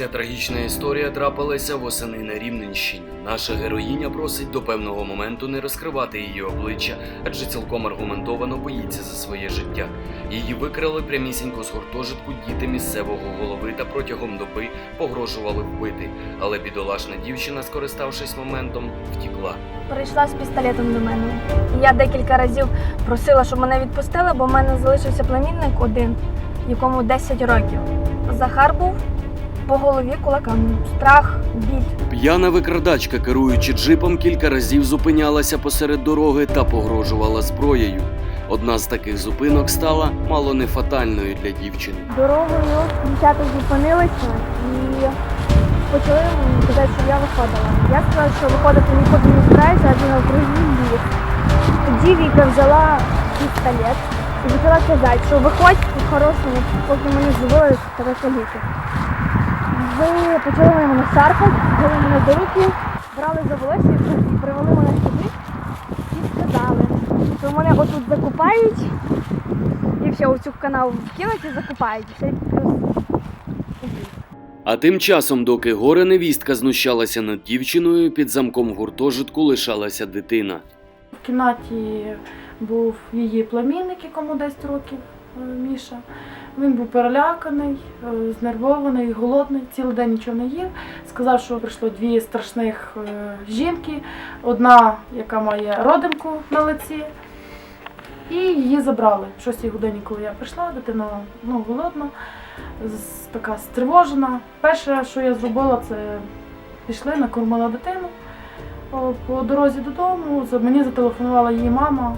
Ця трагічна історія трапилася восени на Рівненщині. Наша героїня просить до певного моменту не розкривати її обличчя, адже цілком аргументовано боїться за своє життя. Її викрали прямісінько з гуртожитку діти місцевого голови та протягом доби погрожували вбити. Але бідолашна дівчина, скориставшись моментом, втікла. Прийшла з пістолетом до мене. Я декілька разів просила, щоб мене відпустили, бо в мене залишився племінник один, якому 10 років. Захар був по голові кулаками. Страх, біль. П'яна викрадачка, керуючи джипом, кілька разів зупинялася посеред дороги та погрожувала зброєю. Одна з таких зупинок стала мало не фатальною для дівчини. Дорогою дівчата зупинилися і почали казати, що я виходила. Я сказала, що виходити нікуди не адже на окружній ліс. Тоді Віка взяла пістолет і почала казати, що виходь по-хорошому, поки ми не зробили тебе коліки. Ви почали мене шарпати, взяли мене до руки, брали за волосся і привели мене сюди і сказали, що мене отут закупають і все, у цю канал вкинуть і закупають. І все А тим часом, доки горе невістка знущалася над дівчиною, під замком гуртожитку лишалася дитина. В кімнаті був її племінник, якому 10 років Міша. Він був переляканий, е, знервований, голодний, цілий день нічого не їв. Сказав, що прийшло дві страшних е, жінки, одна, яка має родинку на лиці, і її забрали. В 6 годині, коли я прийшла, дитина ну, голодна, така стривожена. Перше, що я зробила, це пішли, накормила дитину. По дорозі додому мені зателефонувала її мама,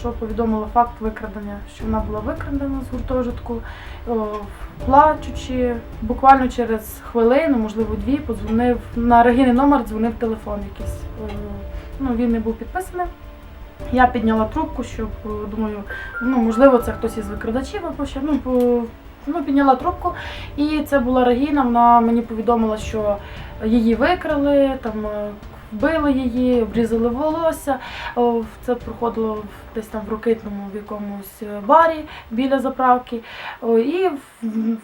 що повідомила факт викрадення, що вона була викрадена з гуртожитку, плачучи. Буквально через хвилину, можливо, дві, подзвонив на Регіни номер, дзвонив телефон якийсь. Ну, він не був підписаний. Я підняла трубку, щоб думаю, ну можливо, це хтось із викрадачів або ще. Ну, по- ну, підняла трубку, і це була Регіна. Вона мені повідомила, що її викрали, там вбили її, обрізали волосся. Це проходило десь там в ракитному в якомусь е, барі біля заправки. І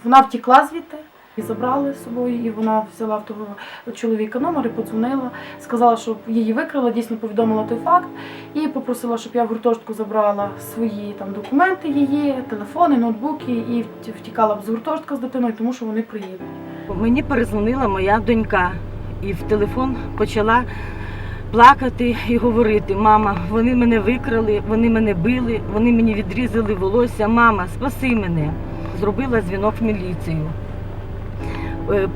вона втекла звідти. І забрали з собою, і вона взяла в того чоловіка номер і подзвонила, сказала, щоб її викрила, дійсно повідомила той факт, і попросила, щоб я в гуртожитку забрала свої там документи її, телефони, ноутбуки, і втікала б з гуртожитка з дитиною, тому що вони приїдуть. Мені перезвонила моя донька і в телефон почала плакати і говорити: мама, вони мене викрали, вони мене били, вони мені відрізали волосся. Мама, спаси мене. Зробила дзвінок в міліцію. Е,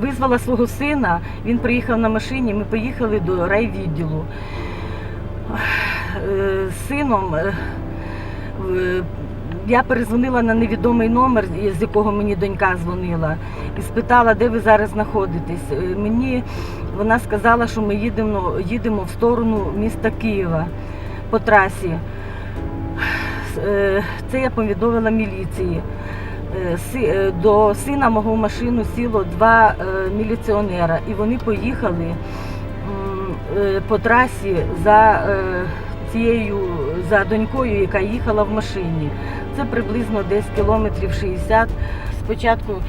Визвала свого сина, він приїхав на машині, ми поїхали до райвідділу. Е, З сином е, я перезвонила на невідомий номер, з якого мені донька дзвонила, і спитала, де ви зараз знаходитесь. Е, Мені вона сказала, що ми їдемо, їдемо в сторону міста Києва по трасі. Е, Це я повідомила міліції. Е, До сина мого машину сіло два міліціонера, і вони поїхали по трасі за цією за донькою, яка їхала в машині. Це приблизно десь кілометрів 60. Спочатку е,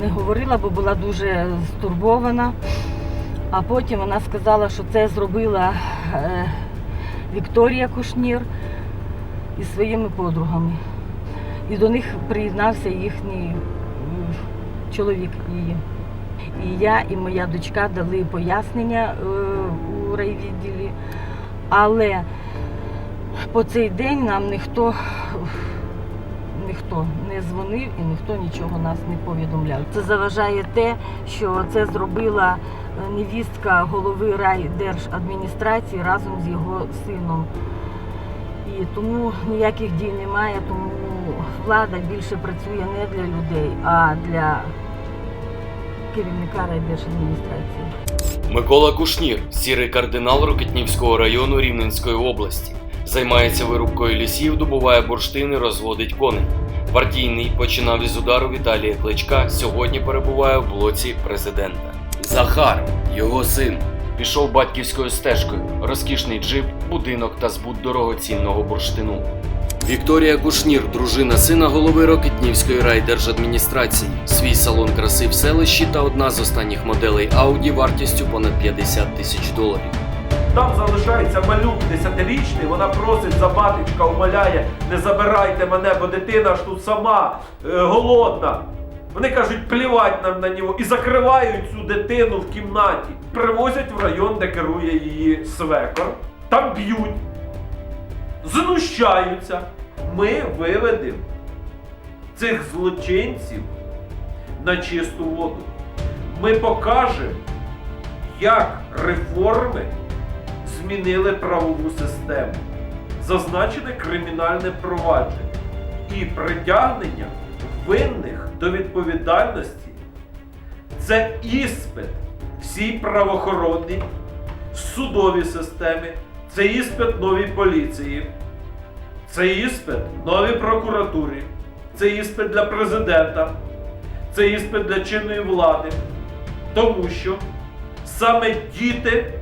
не говорила, бо була дуже стурбована, а потім вона сказала, що це зробила е, Вікторія Кушнір із своїми подругами. І до них приєднався їхній чоловік її. І я, і моя дочка дали пояснення е, у райвідділі, але по цей день нам ніхто, ніхто не дзвонив і ніхто нічого нас не повідомляв. Це заважає те, що це зробила е, невістка голови райдержадміністрації разом з його сином. І тому ніяких дій немає, тому влада більше працює не для людей, а для керівника райдержадміністрації. Микола Кушнір, сірий кардинал Рокетнівського району Рівненської області, займається вирубкою лісів, добуває бурштини, розводить коней. Партійний починав із удару Віталія Кличка. Сьогодні перебуває в блоці президента. Захар, його син, пішов батьківською стежкою, розкішний джип, будинок та збут дорогоцінного бурштину. Вікторія Кушнір, дружина сина голови Рокетнівської райдержадміністрації. Свій салон краси в селищі та одна з останніх моделей Audi вартістю понад 50 тисяч доларів. Там залишається малюк десятирічний, вона просить за батечка, умоляє, не забирайте мене, бо дитина ж тут сама е, голодна. Вони кажуть, плівать нам на нього і закривають цю дитину в кімнаті. Привозять в район, де керує її свекор. Там б'ють, знущаються. Ми виведемо цих злочинців на чисту воду. Ми покажемо, як реформи змінили правову систему, зазначене кримінальне провадження і притягнення винних до відповідальності. Це іспит всій правоохоронній, судовій системі, це іспит новій поліції, це іспит новій прокуратурі, це іспит для президента, це іспит для чинної влади, тому що саме діти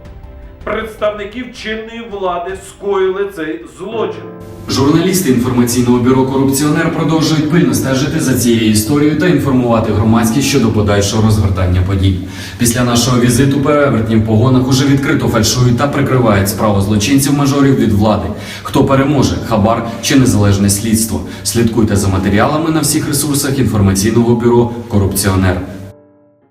представників чинної влади скоїли цей злочин. Журналісти інформаційного бюро Корупціонер продовжують пильно стежити за цією історією та інформувати громадськість щодо подальшого розгортання подій. Після нашого візиту перевертні в погонах уже відкрито фальшують та прикривають справу злочинців-мажорів від влади. Хто переможе хабар чи незалежне слідство? Слідкуйте за матеріалами на всіх ресурсах інформаційного бюро Корупціонер.